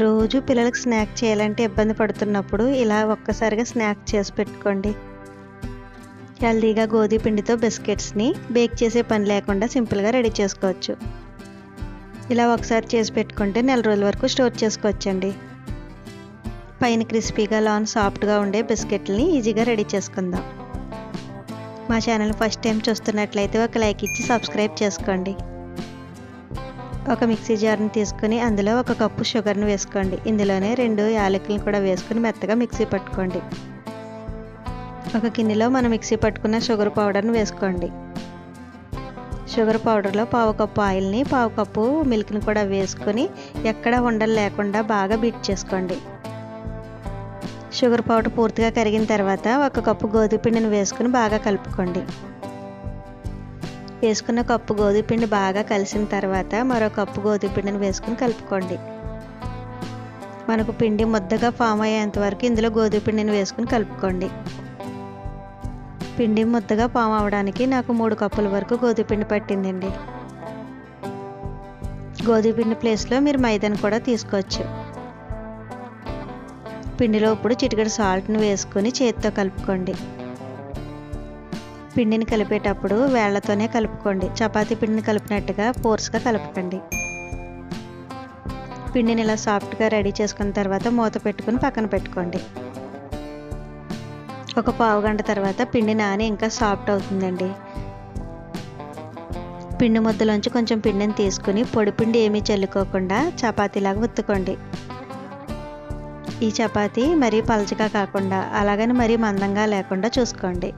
రోజు పిల్లలకు స్నాక్ చేయాలంటే ఇబ్బంది పడుతున్నప్పుడు ఇలా ఒక్కసారిగా స్నాక్ చేసి పెట్టుకోండి. హెల్దీగా గోధుమ పిండితో బిస్కెట్స్ని బేక్ చేసే పని లేకుండా సింపుల్గా రెడీ చేసుకోవచ్చు. ఇలా ఒకసారి చేసి పెట్టుకుంటే నెల రోజుల వరకు స్టోర్ చేసుకోవచ్చండి. పైన క్రిస్పీగా లాన్ సాఫ్ట్గా ఉండే బిస్కెట్లని ఈజీగా రెడీ చేసుకుందాం. మా ఛానల్ ఫస్ట్ టైం చూస్తున్నట్లయితే ఒక లైక్ ఇచ్చి సబ్స్క్రైబ్ చేసుకోండి. ఒక మిక్సీ జార్ని తీసుకొని అందులో ఒక కప్పు షుగర్ని వేసుకోండి. ఇందులోనే రెండు యాలకులను కూడా వేసుకొని మెత్తగా మిక్సీ పట్టుకోండి. ఒక గిన్నెలో మనం మిక్సీ పట్టుకున్న షుగర్ పౌడర్ని వేసుకోండి. షుగర్ పౌడర్లో పావు కప్పు ఆయిల్ని పావు కప్పు మిల్క్ని కూడా వేసుకొని ఎక్కడ ఉండలు లేకుండా బాగా బీట్ చేసుకోండి. షుగర్ పౌడర్ పూర్తిగా కరిగిన తర్వాత ఒక కప్పు గోధుమ పిండిని వేసుకుని బాగా కలుపుకోండి. వేసుకున్న కప్పు గోధుమ పిండి బాగా కలిసిన తర్వాత మరో కప్పు గోధుమ పిండిని వేసుకుని కలుపుకోండి. మనకు పిండి ముద్దగా ఫామ్ అయ్యేంత వరకు ఇందులో గోధుమ పిండిని వేసుకుని కలుపుకోండి. పిండి ముద్దగా ఫామ్ అవ్వడానికి నాకు మూడు కప్పుల వరకు గోధుమ పిండి పట్టిందండి. గోధుమ పిండి ప్లేస్లో మీరు మైదాను కూడా తీసుకోవచ్చు. పిండిలో ఇప్పుడు చిటికెడు సాల్ట్ని వేసుకొని చేతితో కలుపుకోండి. పిండిని కలిపేటప్పుడు వేళ్ళతోనే కలుపుకోండి. చపాతీ పిండిని కలిపినట్టుగా ఫోర్స్గా కలపకండి. పిండిని ఇలా సాఫ్ట్గా రెడీ చేసుకున్న తర్వాత మూత పెట్టుకుని పక్కన పెట్టుకోండి. ఒక పావు గంట తర్వాత పిండి నాని ఇంకా సాఫ్ట్ అవుతుందండి. పిండి ముద్దలోంచి కొంచెం పిండిని తీసుకుని పొడి పిండి ఏమీ చల్లుకోకుండా చపాతీలాగా ఉత్తుకోండి. ఈ చపాతీ మరీ పలచగా కాకుండా అలాగని మరీ మందంగా లేకుండా చూసుకోండి.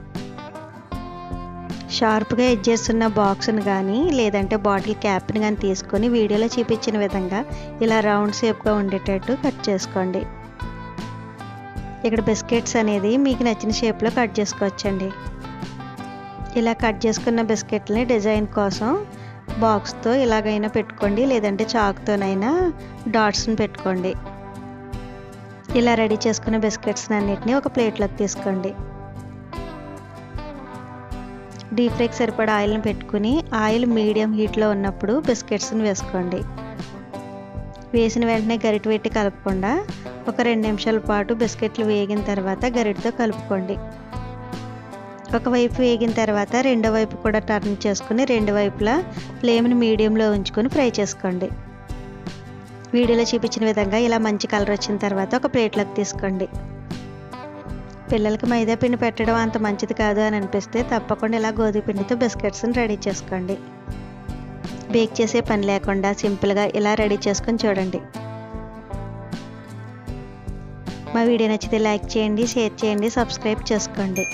షార్ప్గా ఎడ్జెస్ బాక్స్ని కానీ లేదంటే బాటిల్ క్యాప్ని కానీ తీసుకొని వీడియోలో చూపించిన విధంగా ఇలా రౌండ్ షేప్గా ఉండేటట్టు కట్ చేసుకోండి. ఇక్కడ బిస్కెట్స్ అనేది మీకు నచ్చిన షేప్లో కట్ చేసుకోవచ్చండి. ఇలా కట్ చేసుకున్న బిస్కెట్ని డిజైన్ కోసం బాక్స్తో ఇలాగైనా పెట్టుకోండి లేదంటే చాక్తోనైనా డాట్స్ని పెట్టుకోండి. ఇలా రెడీ చేసుకున్న బిస్కెట్స్ అన్నిటిని ఒక ప్లేట్లోకి తీసుకోండి. డీప్ ఫ్రైకి సరిపడా ఆయిల్ని పెట్టుకుని ఆయిల్ మీడియం హీట్లో ఉన్నప్పుడు బిస్కెట్స్ని వేసుకోండి. వేసిన వెంటనే గరిట పెట్టి కలపకుండా ఒక రెండు నిమిషాల పాటు బిస్కెట్లు వేగిన తర్వాత గరిటతో కలుపుకోండి. ఒకవైపు వేగిన తర్వాత రెండో వైపు కూడా టర్న్ చేసుకుని రెండు వైపులా ఫ్లేమ్ని మీడియంలో ఉంచుకొని ఫ్రై చేసుకోండి. వీడియోలో చూపించిన విధంగా ఇలా మంచి కలర్ వచ్చిన తర్వాత ఒక ప్లేట్లోకి తీసుకోండి. పిల్లలకి మైదా పిండి పెట్టడం అంత మంచిది కాదు అని అనిపిస్తే తప్పకుండా ఇలా గోధుమ పిండితో బిస్కెట్స్ని రెడీ చేసుకోండి. బేక్ చేసే పని లేకుండా సింపుల్గా ఇలా రెడీ చేసుకొని చూడండి. మా వీడియో నచ్చితే లైక్ చేయండి షేర్ చేయండి సబ్స్క్రైబ్ చేసుకోండి.